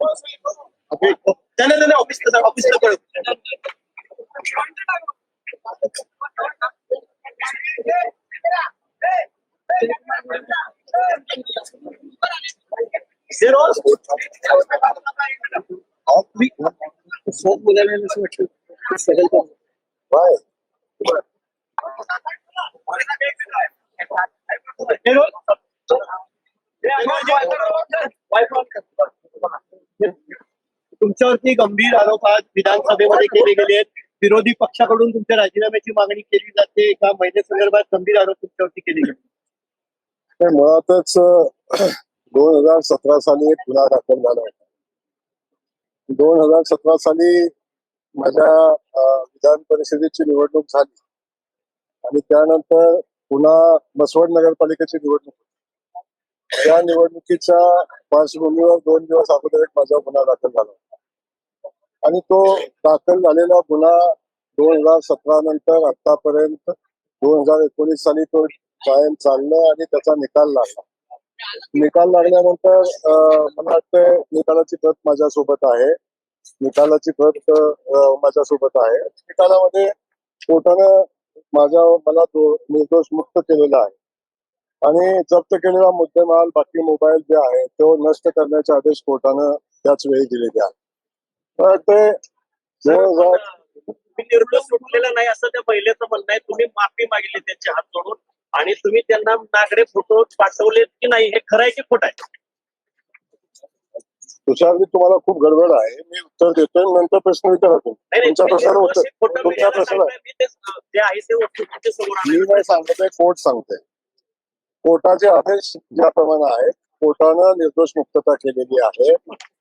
त्याने त्याने ऑफिस ऑफिसला. Off week. फोन बोलायला असं वाटलं सगळं? तुमच्यावरती गंभीर आरोप आज विधानसभेमध्ये केले गेले आहेत. विरोधी पक्षाकडून तुमच्या राजीनाम्याची मागणी केली जाते. एका महिलेसंदर्भात गंभीर आरोप तुमच्यावरती केले गेले. तर मुळातच दोन हजार सतरा साली एक गुन्हा दाखल झाला होता. दोन हजार सतरा साली माझ्या विधान परिषदेची निवडणूक झाली. आणि त्यानंतर पुन्हा बसवड नगरपालिकेची निवडणूक त्या निवडणुकीच्या पार्श्वभूमीवर दोन दिवस अगोदर एक माझा गुन्हा दाखल झाला होता. आणि तो दाखल झालेला गुन्हा दोन हजार सतरा नंतर आतापर्यंत दोन हजार एकोणीस साली तो कायम चालला आणि त्याचा निकाल लागला. निकाल लागल्यानंतर मला वाटतं निकालाची प्रत माझ्यासोबत आहे. निकालाची प्रत माझ्यासोबत आहे. निकालामध्ये कोर्टानं माझ्या मला तो निर्दोष मुक्त केलेला आहे. आणि जप्त केलेला मुद्देमाल बाकी मोबाईल जे आहे तो नष्ट करण्याचे आदेश कोर्टानं त्याच वेळी दिलेले आहेत. ते तुम्ही निर्णय सुटलेला नाही असं त्या महिलेचं म्हणणं आहे. तुम्ही माफी मागितली त्यांचे हात जोडून आणि तुम्ही त्यांना नागरे फोटो पाठवलेत की नाही हे खरं आहे की खोटं आहे? तुषारजी तुम्हाला खूप गडबड आहे. मी उत्तर देतोय नंतर प्रश्न विचारा तुम्ही. नाही, नाही, तुमच्या तुम्ही प्रश्नाला निर्दोष उत्तर आहे, खोटं तुमच्या मी सांगतोय, आहे. नाही सांगतोय कोर्ट सांगते कोर्टाचे आदेश ज्याप्रमाणे आहेत कोर्टानं निर्दोष मुक्तता केलेली आहे.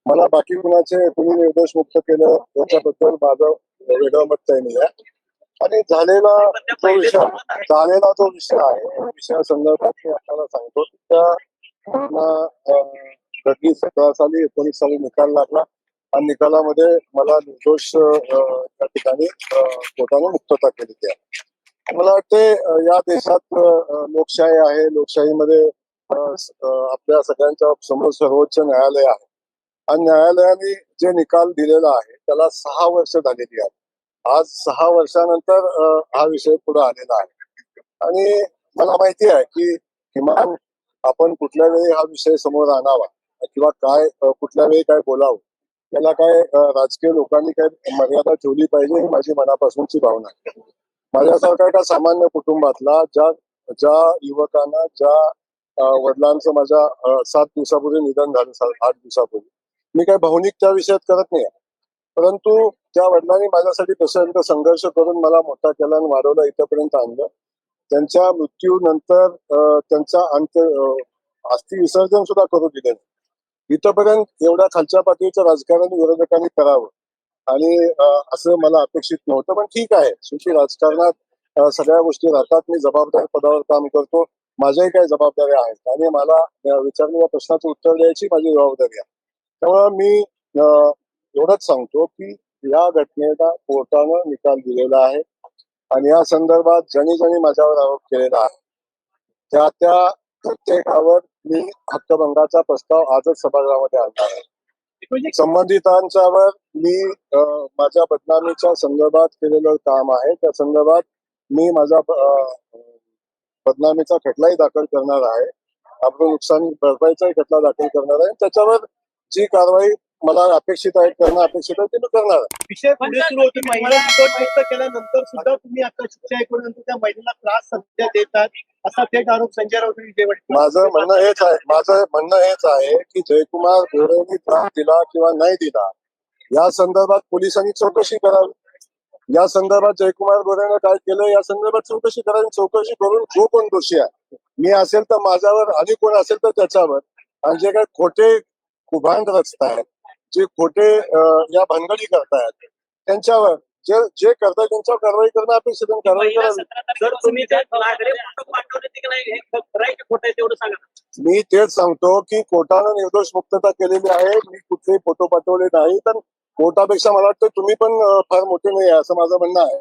मला बाकी कुणाचे कुणी निर्दोष मुक्त केलं याच्याबद्दल माझं वेगळं मत काही नाही आहे आणि झालेला जो विषय झालेला जो विषय आहे विषया संदर्भात मी आपल्याला सांगतो त्या घटनी सतरा साली एकोणीस साली निकाल लागला. आणि निकालामध्ये मला निर्दोष त्या ठिकाणी कोर्टानं मुक्तता केलेली आहे. मला वाटते या देशात लोकशाही आहे. लोकशाहीमध्ये आपल्या सगळ्यांच्या समोर सर्वोच्च न्यायालय आहे. आणि न्यायालयाने जे निकाल दिलेला आहे त्याला सहा वर्ष झालेली आहेत. आज सहा वर्षानंतर हा विषय पुढे आलेला आहे. आणि मला माहिती आहे की किमान आपण कुठल्या वेळी हा विषय समोर आणावा किंवा काय कुठल्या वेळी काय बोलावं त्याला काय राजकीय लोकांनी काय मर्यादा ठेवली पाहिजे ही माझी मनापासूनची भावना आहे. माझ्यासारखा एका सामान्य कुटुंबातला ज्या ज्या युवकांना ज्या वडिलांचं माझ्या सात दिवसापूर्वी निधन झालं आठ दिवसापूर्वी. मी काय भावनिक त्या विषयात करत नाही परंतु त्या वडिलांनी माझ्यासाठी तसं संघर्ष करून मला मोठा केला आणि वाढवला इथपर्यंत आणलं. त्यांच्या मृत्यूनंतर त्यांचा अंत अं, अस्थि विसर्जन सुद्धा करू दिलं नाही. इथपर्यंत एवढ्या खालच्या पातळीचं राजकारण विरोधकांनी करावं. आणि असं मला अपेक्षित नव्हतं पण ठीक आहे. शेवटी राजकारणात सगळ्या गोष्टी राहतात. मी जबाबदार पदावर काम करतो. माझ्याही काही जबाबदाऱ्या आहेत आणि मला विचारलेल्या प्रश्नाचं उत्तर द्यायची माझी जबाबदारी आहे. त्यामुळे मी एवढंच सांगतो की या घटनेला कोर्टानं निकाल दिलेला आहे आणि या संदर्भात ज्यांनी ज्यांनी माझ्यावर आरोप केलेला आहे त्या त्या प्रत्येकावर मी हक्कभंगाचा प्रस्ताव आजच सभागृहामध्ये आणणार आहे. संबंधितांच्यावर मी माझ्या बदनामीच्या संदर्भात केलेलं काम आहे. त्या संदर्भात मी माझा बदनामीचा खटलाही दाखल करणार आहे. आपलं नुकसान भरपाईचाही खटला दाखल करणार आहे. त्याच्यावर जी कारवाई मला अपेक्षित आहे करणं अपेक्षित आहे ते मी करणार विषय पुढे सुरू होते महिला व्यक्त केल्यानंतर सुद्धा तुम्ही आता शिक्षा ऐकूनंतर त्या महिलेला त्रास सध्या देतात असा थेट आरोप संजय राऊत माझं म्हणणं हेच आहे. माझं म्हणणं हेच आहे की जयकुमार गोरेंनी त्रास दिला किंवा नाही दिला या संदर्भात पोलिसांनी चौकशी करावी. या संदर्भात जयकुमार गोरेनं काय केलं या संदर्भात चौकशी करावी चौकशी करून जो कोण दोषी आहे मी असेल तर माझ्यावर आणि कोण असेल तर त्याच्यावर. आणि जे काही खोटे कुभांड रचतायत जे खोटे या भानगडी करतायत त्यांच्यावर जे जे करतायत त्यांच्यावर कारवाई करणं अपेक्षित कारवाई करावी सतरा तारखेला जर तुम्ही ते नागरे फोटो पाठवले की नाही? खरं आहे की खोटं आहे तेवढं सांगा मी तेच सांगतो की कोर्टानं निर्दोष मुक्तता केलेली आहे. मी कुठलेही फोटो पाठवले नाही. तर कोटापेक्षा मला वाटतं तुम्ही पण फार मोठे नाही असं माझं म्हणणं आहे.